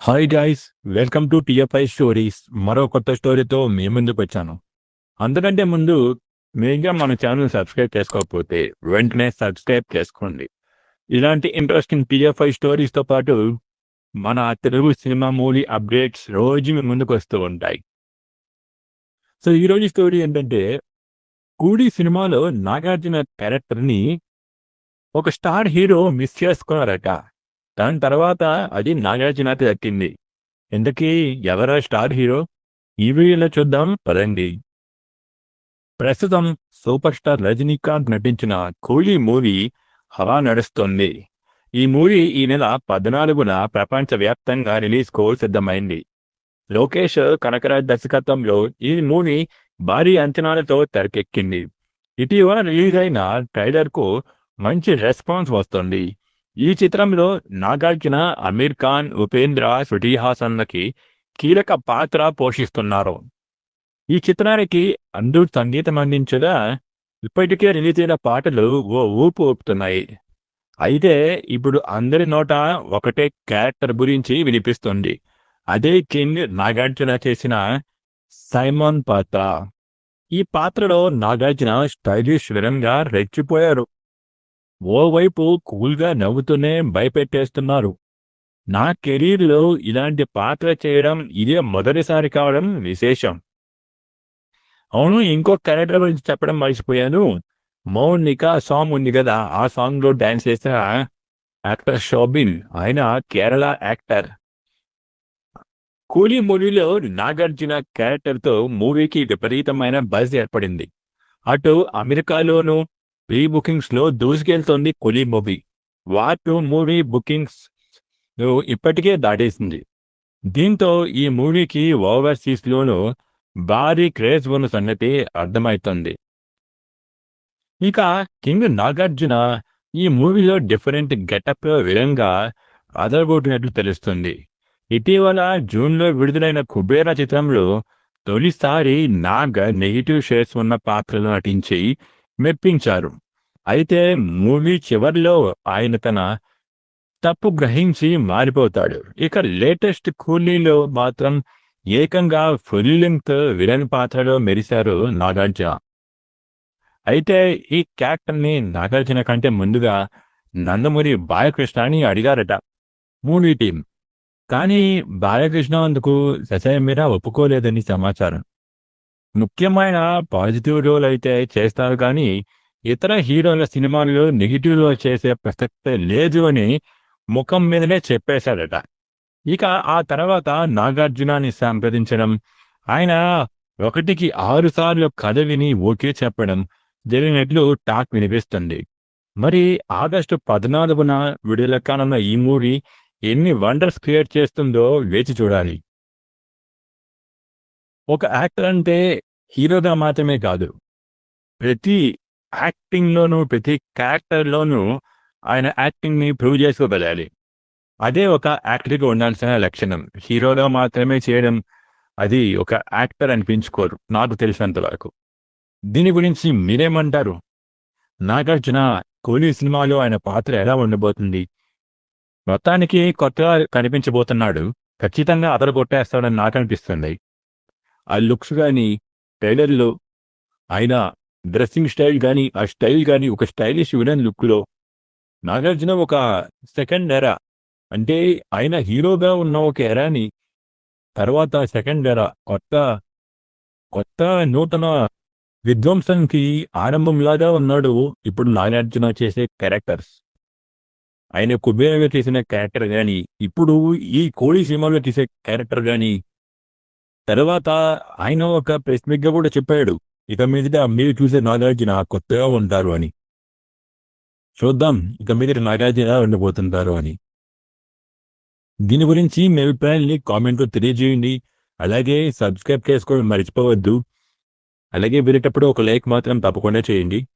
Hi guys welcome to TFI stories మరో కొత్త స్టోరీతో మీ ముందుకు వచ్చాను. అంతకంటే ముందు మీగా మన ఛానల్ సబ్స్క్రైబ్ చేసుకోకపోతే వెంటనే సబ్స్క్రైబ్ చేసుకోండి. ఇలాంటి ఇంట్రెస్టింగ్ టిఎఫ్ఐ స్టోరీస్తో పాటు మన తెలుగు సినిమా మూవీ అప్డేట్స్ రోజు మీ ముందుకు వస్తూ ఉంటాయి. సో ఈరోజు స్టోరీ ఏంటంటే కూడి సినిమాలో నాగార్జున క్యారెక్టర్ని ఒక స్టార్ హీరో మిస్ చేసుకున్నారట. దాని తర్వాత అది నాగార్జునకి దక్కింది ఇంతకీ ఎవరా స్టార్ హీరో? ఈ వీడియోలో చూద్దాం పదండి. ప్రస్తుతం సూపర్ స్టార్ రజనీకాంత్ నటించిన కూలీ మూవీ హవా నడుస్తోంది. ఈ మూవీ ఈ నెల పద్నాలుగున ప్రపంచవ్యాప్తంగా రిలీజ్కు సిద్ధమైంది. లోకేష్ కనకరాజ్ దర్శకత్వంలో ఈ మూవీ భారీ అంచనాలతో తెరకెక్కింది. ఇటీవల రిలీజ్ అయిన ట్రైలర్కు మంచి రెస్పాన్స్ వస్తుంది. ఈ చిత్రంలో నాగార్జున అమీర్ ఖాన్ ఉపేంద్ర శృతి హాసన్లకి కీలక పాత్ర పోషిస్తున్నారు. ఈ చిత్రానికి అందరూ సంగీతం అందించగా ఇప్పటికే రిలీజ్ అయిన పాటలు ఓ ఊపు ఊపుతున్నాయి. అయితే ఇప్పుడు అందరి నోట ఒకటే క్యారెక్టర్ గురించి వినిపిస్తుంది. అదే కింగ్ నాగార్జున చేసిన సైమాన్ పాత్ర. ఈ పాత్రలో నాగార్జున స్టైలిష్ విధంగా రెచ్చిపోయారు. ఓవైపు కూల్గా నవ్వుతూనే భయపెట్టేస్తున్నారు. నా కెరీర్లో ఇలాంటి పాత్ర చేయడం ఇదే మొదటిసారి కావడం విశేషం. అవును ఇంకో క్యారెక్టర్ గురించి చెప్పడం మర్చిపోయాను. మౌనిక సాంగ్ ఉంది కదా ఆ సాంగ్లో డాన్స్ చేసిన యాక్టర్ షోబిన్ ఆయన కేరళ యాక్టర్. కూలీ మూవీలో నాగార్జున క్యారెక్టర్తో మూవీకి విపరీతమైన బజ్ ఏర్పడింది. అటు అమెరికాలోనూ ప్రీ బుకింగ్స్లో దూసుకెళ్తోంది Coolie movie. War two movie bookings ఇప్పటికే దాటేసింది. దీంతో ఈ మూవీకి ఓవర్సీస్ లోను భారీ క్రేజ్ ఉన్న సంగతి అర్థమవుతుంది ఇక కింగ్ నాగార్జున ఈ మూవీలో డిఫరెంట్ గెటప్ విధంగా అదరగొట్టినట్లు తెలుస్తుంది. ఇటీవల జూన్లో విడుదలైన కుబేరా చిత్రంలో తొలిసారి నాగ్ నెగిటివ్ షేర్స్ ఉన్న పాత్రలో నటించి మెప్పించారు. అయితే మూవీ చివరిలో ఆయన తన తప్పు గ్రహించి మారిపోతాడు. ఇక లేటెస్ట్ కూలీలో మాత్రం ఏకంగా ఫుల్ లెంగ్త్ విలన్ పాత్రలో మెరిశారు నాగార్జున. అయితే ఈ క్యారెక్టర్ని నాగార్జున కంటే ముందుగా నందమూరి బాలకృష్ణ అని అడిగారట మూవీ టీం కానీ బాలకృష్ణ అందుకు ససయమీర ఒప్పుకోలేదని సమాచారం. ముఖ్యమైన పాజిటివ్ రోల్ అయితే చేస్తారు కానీ ఇతర హీరోల సినిమాలు నెగిటివ్ రోల్ చేసే ప్రసక్తే లేదు అని ముఖం మీదనే చెప్పేశాడట ఇక ఆ తర్వాత నాగార్జునాన్ని సంప్రదించడం ఆయన ఒకటికి ఆరు సార్లు కథ విని ఓకే చెప్పడం జరిగినట్లు టాక్ వినిపిస్తుంది. మరి ఆగస్టు పద్నాలుగున విడుదల కానున్న ఈ మూవీ ఎన్ని వండర్స్ క్రియేట్ చేస్తుందో వేచి చూడాలి. ఒక యాక్టర్ అంటే హీరోగా మాత్రమే కాదు. ప్రతి యాక్టింగ్లోనూ ప్రతి క్యారెక్టర్లోనూ ఆయన యాక్టింగ్ని ప్రూవ్ చేసుకోగలాలి అదే ఒక యాక్టర్గా ఉండాల్సిన లక్షణం. హీరోగా మాత్రమే చేయడం అది ఒక యాక్టర్ అనిపించుకోరు నాకు తెలిసినంత వరకు దీని గురించి మీరేమంటారు? నాగార్జున కోహ్లీ సినిమాలో ఆయన పాత్ర ఎలా ఉండబోతుంది? మొత్తానికి కొత్తగా కనిపించబోతున్నాడు. ఖచ్చితంగా అతడు కొట్టేస్తాడని నాకు అనిపిస్తుంది ఆ లుక్స్ కానీ టైలర్లో ఆయన డ్రెస్సింగ్ స్టైల్ కానీ ఆ స్టైల్ కానీ ఒక స్టైలిష్ విలన్ లుక్లో నాగార్జున ఒక సెకండ్ ఎరా. అంటే ఆయన హీరోగా ఉన్న ఒక ఎరాని తర్వాత సెకండ్ ఎరా కొత్త కొత్త నూతన విధ్వంసంకి ఆరంభంలాగా ఉన్నాడు ఇప్పుడు నాగార్జున చేసే క్యారెక్టర్స్. ఆయన కుబేరగా చేసిన క్యారెక్టర్ కానీ ఇప్పుడు ఈ కోడి సినిమాలో చేసే క్యారెక్టర్ కానీ తర్వాత ఆయన ఒక ప్రెస్ మీట్గా కూడా చెప్పాడు. ఇక మీద మీరు చూసే నాగార్జున కొత్తగా ఉంటారు అని. చూద్దాం ఇక మీద నాగార్జున ఉండబోతుంటారు అని. దీని గురించి మీ అభిప్రాయాన్ని కామెంట్లో తెలియజేయండి. అలాగే సబ్స్క్రైబ్ చేసుకోవడం మర్చిపోవద్దు. అలాగే వెళ్ళేటప్పుడు ఒక లైక్ మాత్రం తప్పకుండా చేయండి.